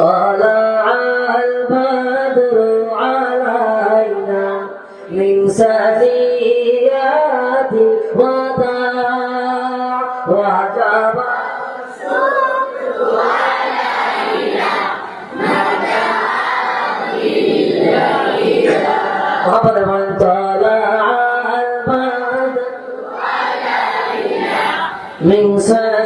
طلع البدر علينا من ثنيات الوداع وجب من طلع البدر من ثنيات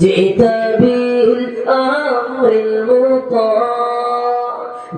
جئت بالأمر المطاع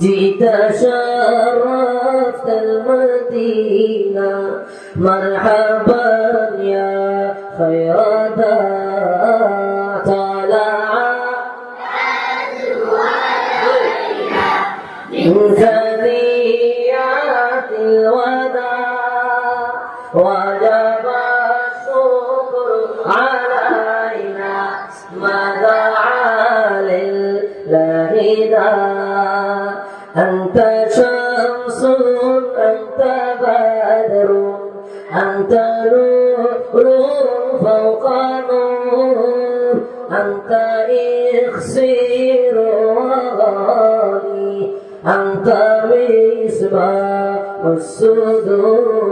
جئت شرفت المدينة. مرحبا يا خير داع طلع من ثنيات الوداع عن طريق سير وغالي عن طريق سبا والصدور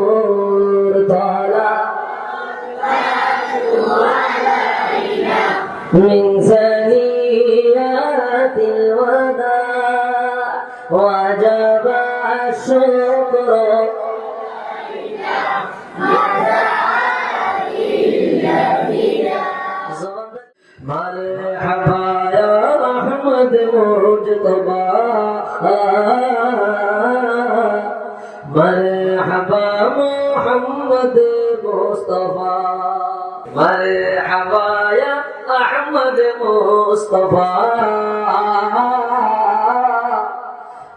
طالع من ثنيات الوداع وجب الشهر محمد مصطفى مرحبا يا أحمد مصطفى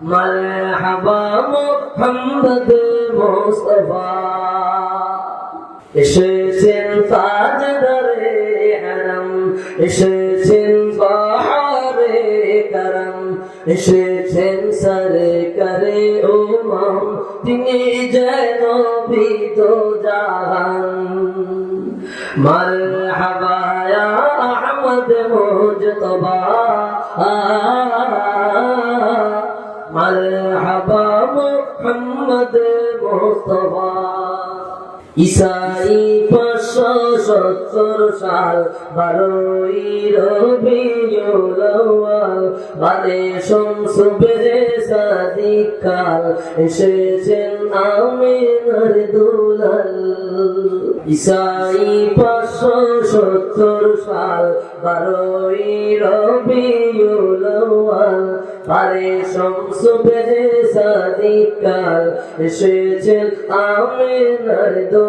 مرحبا محمد مصطفى এসেছেন তাজদারে হারাম এসেছেন বাহারে কারাম এসেছেন সরে করে উমাম তিনি যেন বিদ জাহান। মারহাবা ইয়া আহমদ মুজতবা। মারহাবা মুহাম্মদ মুস্তাফা। ইসাই পাঁচশো সত্তর সাল, বারোই রবিউল আউয়াল। বাদে শমস বেজে সাদিক কাল, এসেছেন আমিনার দুলাল। ইসাই পাঁচশো সত্তর সাল, বারোই রবিউল আউয়াল। বাদে শমস বেজে সাদিক কাল, এসেছেন আমিনার দুলাল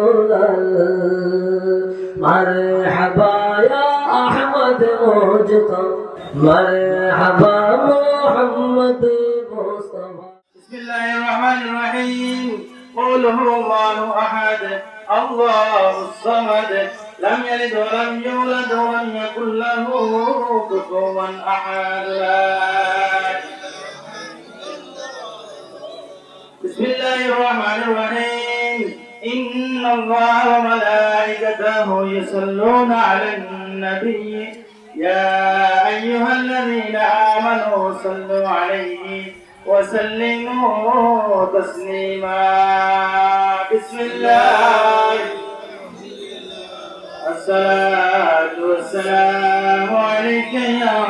مرحبا يا أحمد مجتبى مرحبا محمد مصطفى. بسم الله الرحمن الرحيم. قل هو الله أحد. الله الصمد. لم يلد ولم يولد ولم يكن له كفوا أحد. بسم الله الرحمن الرحيم. إن الله وملائكته يصلون على النبي. يا أيها الذين آمنوا صلوا عليه وسلموا تسليما. بسم الله. الصلاة والسلام عليك يا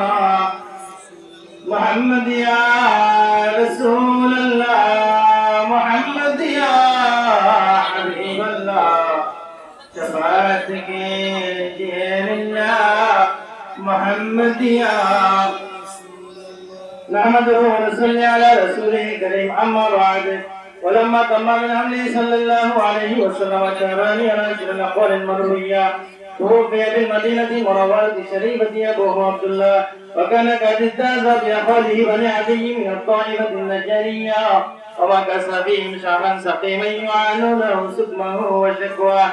محمد يا رسول الله. محمد يا شفاعتك دين الله محمد يا نحمده ونصلي على رسوله الكريم أما بعد ولما تم من حمله صلى الله عليه وسلم شهران على أشهر الأقوال المروية توفي بالمدينة المنورة الشريفة أبوه عبد الله وكان قد اجتاز بأخواله بني عدي من الطائفة النجارية ومكث فيهم شهرا سقيما يعانونه سقمه وشكواه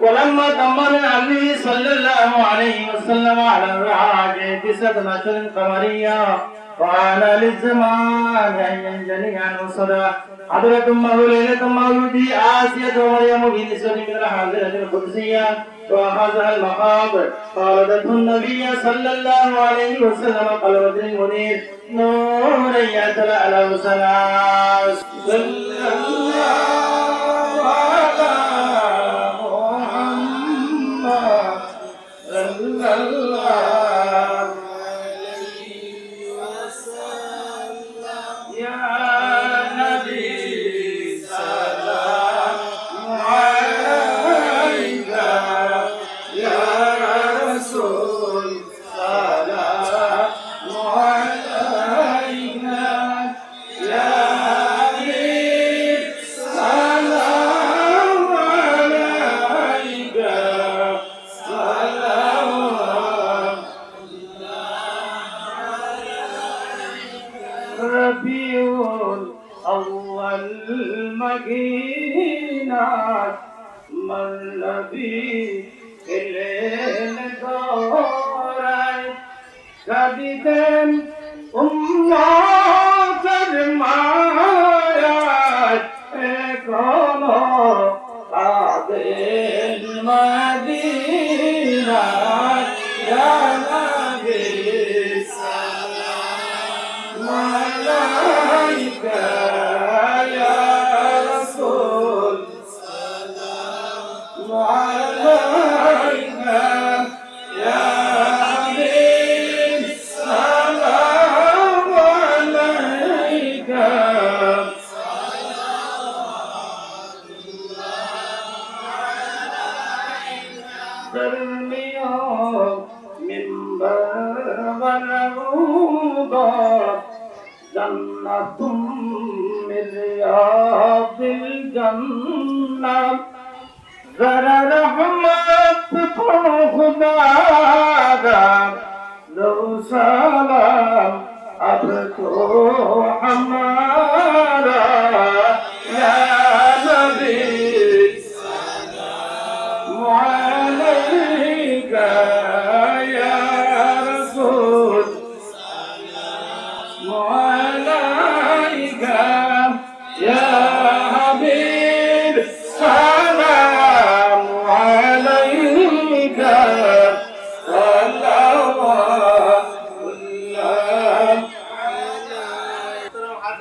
ولما تم النبي صلى الله عليه وسلم على الرعاج تسعة أشهر قمرية وعان للزمان أن ينجلي عنه صدى حضرة أمه ليلة مولودي آسية ومريم بنسبة من الحاضرة القدسية وأخذها المخاض قالته النبي صلى الله عليه وسلم قلبة المنير نورا يتلأ له سلام صلى الله يا جنة من رياض الجنة ذرا رحمت خدا لو سلام اب تو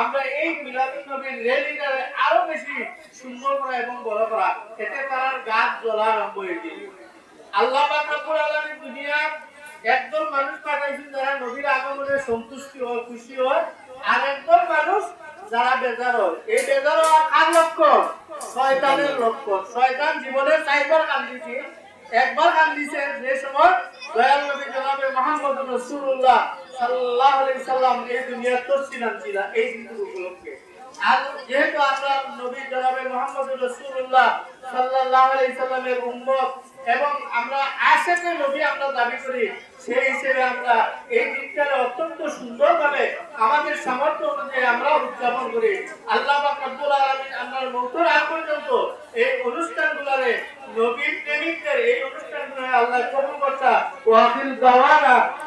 আমরা এই মিলাদুন নবীর রেলিটারে আরও বেশি সুন্দর করা এবং বড় করা। এতে তার গাছ জ্বলা আরম্ভ হয়েছে আল্লাহ পাক রব্বুল দুনিয়া একদল মানুষ পাঠাইছেন যারা নবীর আগমনে সন্তুষ্টি হয়, খুশি হয়, আর একদল মানুষ যারা বেজার হয়। এই বেজার হওয়া কার লক্ষণ? শয়তানের লক্ষণ। শয়তান জীবনে চাইবার কান্দিছে একবার কান্দিছে যে সময় দয়াল নবী জনাবে মোহাম্মদ রাসূলুল্লাহ সাল্লাল্লাহু আলাইহি সাল্লাম এই দুনিয়ার তসিলাম ছিল এই দিন উপলক্ষে। আর যেহেতু আমরা নবী জনাবে মোহাম্মদ রাসূলুল্লাহ সাল্লাল্লাহু আলাইহি সাল্লামের উম্মত এবং আমরা আশেকে নবী আমরা দাবি করি, সেই হিসেবে আমরা এই দিনটাকে অত্যন্ত সুন্দরভাবে আমাদের সামর্থ্য অনুযায়ী আমরা উদযাপন করি। আল্লাহ রব্বুল আলামিন আপনার মৌতর আগ পর্যন্ত এই অনুষ্ঠানগুলোরে নবীর প্রেমিকদের, এই আল্লাহ কবুল করতা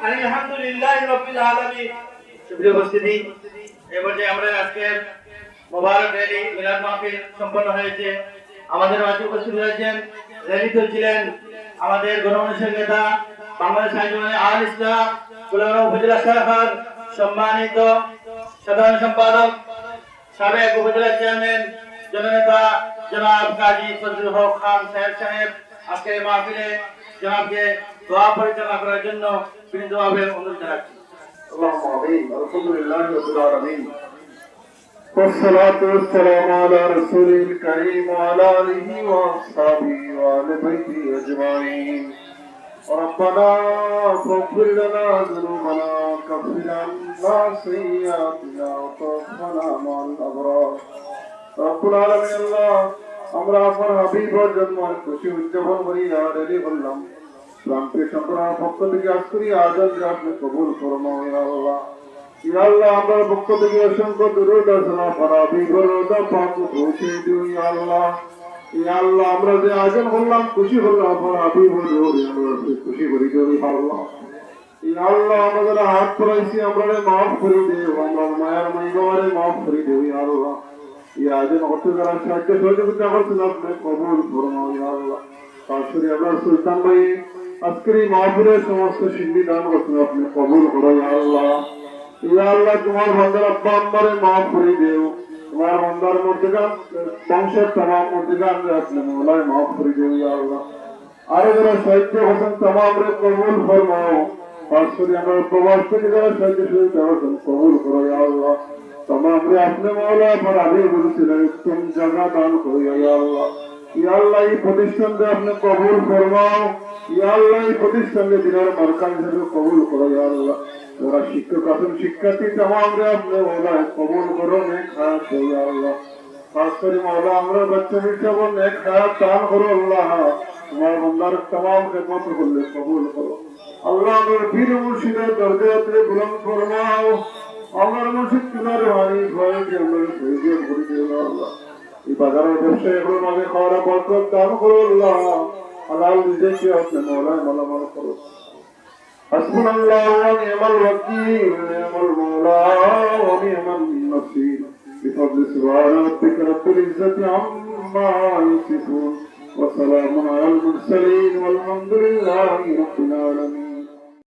আলহামদুলিল্লাহ রাব্বিল আলামিন। উপস্থিতি আমরা আজকে মোবারক মিলাদ মাহফিল সম্পন্ন হয়েছে। আমাদের মাঝে উপস্থিত হয়েছেন র্যালিতে ছিলেন আমাদের গণমানুষের নেতা, বাংলাদেশ আইনজীবী আল ইসলাম উপজেলা সম্মানিত সাধারণ সম্পাদক, সাবেক উপজেলা চেয়ারম্যান, জননেতা جناب قاضی فضل الحق خان سہر صاحب، آپ کے محفل جناب کے دعا پر جناب کرا جنو پھر دعا پہ انہوں جناب اللہم آمین الحمد لله رب العالمين والصلاة والسلام على رسول الكريم وعلى آله وأصحابه وعلى بيته أجمعين ربنا فاغفر لنا ذنوبنا وكفر عنا سيئاتنا وتوفنا مع الأبرار আমরা ইয়া আমরা যে আজান করলাম, খুশি করলাম খুশি আল্লাহ। আমাদের হাত পড়াইছি আমরা মাফ করে আমরা মায়ের মাইবারে মাফ করে দেবী আল্লাহ। ইয়া আয়োজন করতে যারা সাহায্য সহযোগিতা করছেন আপনি কবুল ইয়া আল্লাহ। তারপরে আমরা সুলতান ভাই, আজকের এই মাহফিলের সমস্ত সিদ্ধি দান করছেন আপনি কবুল করো আল্লাহ। ইয়া আল্লাহ, তোমার বন্দার আব্বা আম্মারে মাফ দেও। তোমার বন্দার মর্যাদা, বংশের তামাম মর্যাদা আপনি মৌলায় মাফ দেও, ইয়া আল্লাহ। আরও যারা সাহিত্য হোসেন তামাম রে কবুল ফরমাও। খাস আমরা প্রবাস থেকে যারা সাহিত্য সহিত হোসেন কবুল করো ইয়া আল্লাহ। তোমাকে আপনি মৌলা আমার আগে বলেছিলেন উত্তম জায়গা দান করি আল্লাহ। ইয়াল্লাহ এই প্রতিষ্ঠানকে আপনি কবুল করবাও ইয়াল্লাহ এই প্রতিষ্ঠানকে দিনের মার্কা হিসেবে কবুল করো আল্লাহ। ওরা শিক্ষক আছেন, শিক্ষার্থী তোমাকে আপনি মৌলা কবুল করো, নেক হাত আল্লাহ। খাস করে মৌলা, আমরা বাচ্চা হিসাব নেক হাত দান করো, আল্লাহ। তোমার বন্দার তমাম খেদমত করলে কবুল করো। আল্লাহ বীর মুর্শিদের দরজাতে বুলন্দ আমার মুর্শিদ তোমার বাণী ভয়কে আমরা সহ্য করে দিও না আল্লাহ এই বাজারের ব্যবসায় এগুলোর মাঝে খাওয়ার বরকত দান করো আল্লাহ হালাল নিজেকে আপনি মৌলায় মালামাল করো حسبنا الله ونعم الوكيل ونعم المولى ونعم النصير بفضل سبحان ربك رب العزة عما يصفون وسلام على المرسلين والحمد لله رب العالمين